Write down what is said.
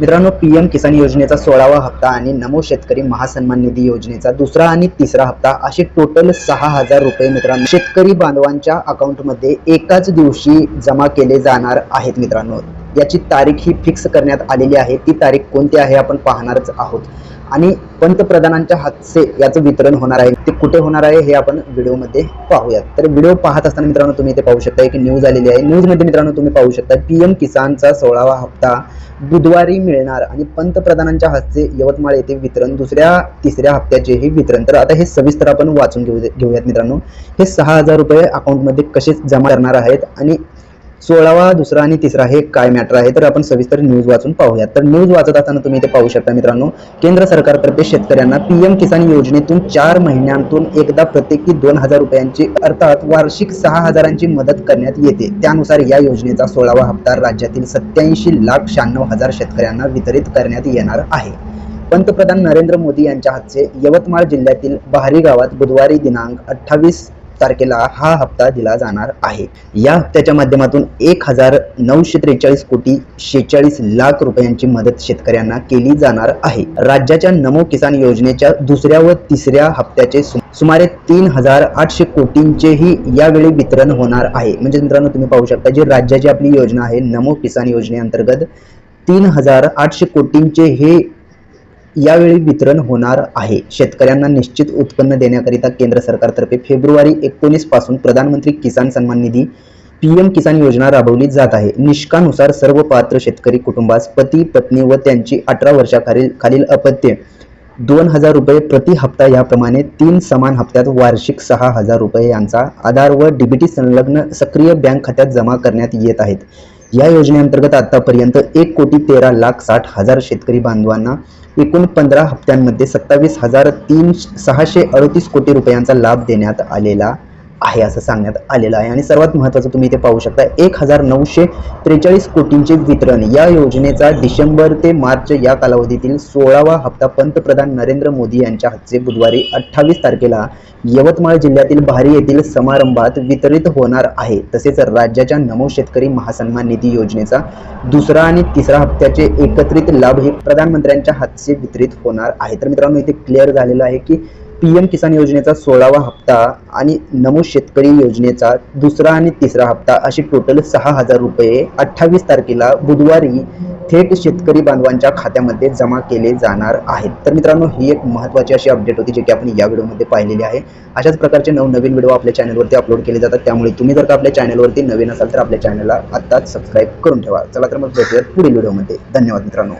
मित्रांनो P M किसान योजनेचा सोळावा हप्ता आणि नमो शेतकरी महासन्मान निधी योजनेचा दुसरा आणि तिसरा हप्ता असे टोटल सहा हजार रुपये मित्रांनो शेतकरी बांधवांच्या अकाउंटमध्ये एकाच दिवशी जमा केले जाणार आहेत मित्रांनो. याची तारीख ही फिक्स करण्यात आलेली आहे. ती तारीख कोणती आहे आपण पाहणारच आहोत. आणि पंतप्रधानांच्या हातचे याचं वितरण होणार आहे. ते कुठे होणार आहे हे आपण व्हिडिओमध्ये पाहूयात. तर व्हिडिओ पाहत असताना मित्रांनो तुम्ही इथे पाहू शकता एक न्यूज आलेली आहे. न्यूजमध्ये मित्रांनो तुम्ही पाहू शकता पी एम किसानचा सोळावा हप्ता बुधवारी मिळणार आणि पंतप्रधानांच्या हस्ते यवतमाळ येथे वितरण दुसऱ्या तिसऱ्या हप्त्याचे हे वितरण. तर आता हे सविस्तर आपण वाचून घेऊ घेऊयात मित्रांनो. हे सहा हजार रुपये अकाउंटमध्ये कसे जमा करणार आहेत आणि सोळावा दुसरा आणि तिसरा हे काय मॅटर आहे? तर आपण सविस्तर न्यूज वाचून पाहूयात. तर न्यूज वाचत असताना तुम्ही इथे पाहू शकता मित्रांनो केंद्र सरकारतर्फे शेतकऱ्यांना पीएम किसान योजनेतून चार महिन्यांतून एकदा प्रत्येकी दोन हजार रुपयांची अर्थात वार्षिक सहा हजारांची मदत करण्यात येते. त्यानुसार या योजनेचा सोळावा हप्ता राज्यातील सत्याऐंशी लाख शहाण्णव हजार शेतकऱ्यांना वितरित करण्यात येणार आहे. पंतप्रधान नरेंद्र मोदी यांच्या हातचे यवतमाळ जिल्ह्यातील बहारी गावात बुधवारी दिनांक अठ्ठावीस तारखेला हा हप्ता दिला जाणार आहे. या हप्त्याच्या माध्यमातून एक हजार नऊशे त्रेचाळीस कोटी शेहेचाळीस लाख रुपयांची मदत शेतकऱ्यांना केली जाणार आहे. राज्याच्या नमो किसान योजनेच्या दुसऱ्या व तिसऱ्या हप्त्याचे सुमारे तीन हजार आठशे कोटींचेही यावेळी वितरण होणार आहे. म्हणजे मित्रांनो तुम्ही पाहू शकता जी राज्याची आपली योजना आहे नमो किसान योजनेअंतर्गत तीन हजार आठशे कोटींचे हे यावेळी वितरण होणार आहे. शेतकऱ्यांना निश्चित उत्पन्न देण्याकरिता केंद्र सरकारतर्फे फेब्रुवारी एकोणीसपासून प्रधानमंत्री किसान सन्मान निधी पीएम किसान योजना राबवली जात आहे. निष्कानुसार सर्व पात्र शेतकरी कुटुंबास पती पत्नी व त्यांची अठरा वर्षाखालील खालील अपत्य दोन हजार रुपये प्रति हप्ता याप्रमाणे तीन समान हप्त्यात वार्षिक सहा हजार रुपये यांचा आधार व डीबीटी संलग्न सक्रिय बँक खात्यात जमा करण्यात येत आहेत. या योजनेअंतर्गत आतापर्यंत एक कोटी तेरा लाख साठ हजार शेतकरी बांधवांना एकूण पंधरा हप्त्यांमध्ये सत्तावीस हजार तीन सहाशे अडतीस कोटी रुपयांचा लाभ देण्यात आलेला आहे असं सांगण्यात आलेलं आहे. आणि सर्वात महत्त्वाचं तुम्ही इथे पाहू शकता एक हजार नऊशे त्रेचाळीस कोटींचे वितरण या योजनेचा डिसेंबर ते मार्च या कालावधीतील सोळावा हप्ता पंतप्रधान नरेंद्र मोदी यांच्या हस्ते बुधवारी अठ्ठावीस तारखेला यवतमाळ जिल्ह्यातील भारी येथील समारंभात वितरित होणार आहे. तसेच राज्याच्या नमो शेतकरी महासन्मान निधी योजनेचा दुसरा आणि तिसरा हप्त्याचे एकत्रित लाभ हे प्रधानमंत्र्यांच्या हातचे वितरित होणार आहे. तर मित्रांनो इथे क्लिअर झालेलं आहे की पी एम किसान योजनेचा सोळावा हप्ता आणि नमो शेतकरी योजनेचा दुसरा आणि तिसरा हप्ता असे टोटल सहा हजार रुपये अठ्ठावीस तारखेला बुधवारी थेट शेतकरी बांधवांच्या खात्यामध्ये जमा केले जाणार आहेत. तर मित्रांनो ही एक महत्त्वाची अशी अपडेट होती जी की आपण या व्हिडिओमध्ये पाहिलेली आहे. अशाच प्रकारचे नवनवीन व्हिडिओ आपल्या चॅनलवरती अपलोड केले जातात. त्यामुळे तुम्ही जर का आपल्या चॅनलवरती नवीन असाल तर आपल्या चॅनलला आत्ताच सबस्क्राईब करून ठेवा. चला तर मग भेटूयात पुढील व्हिडिओमध्ये. धन्यवाद मित्रांनो.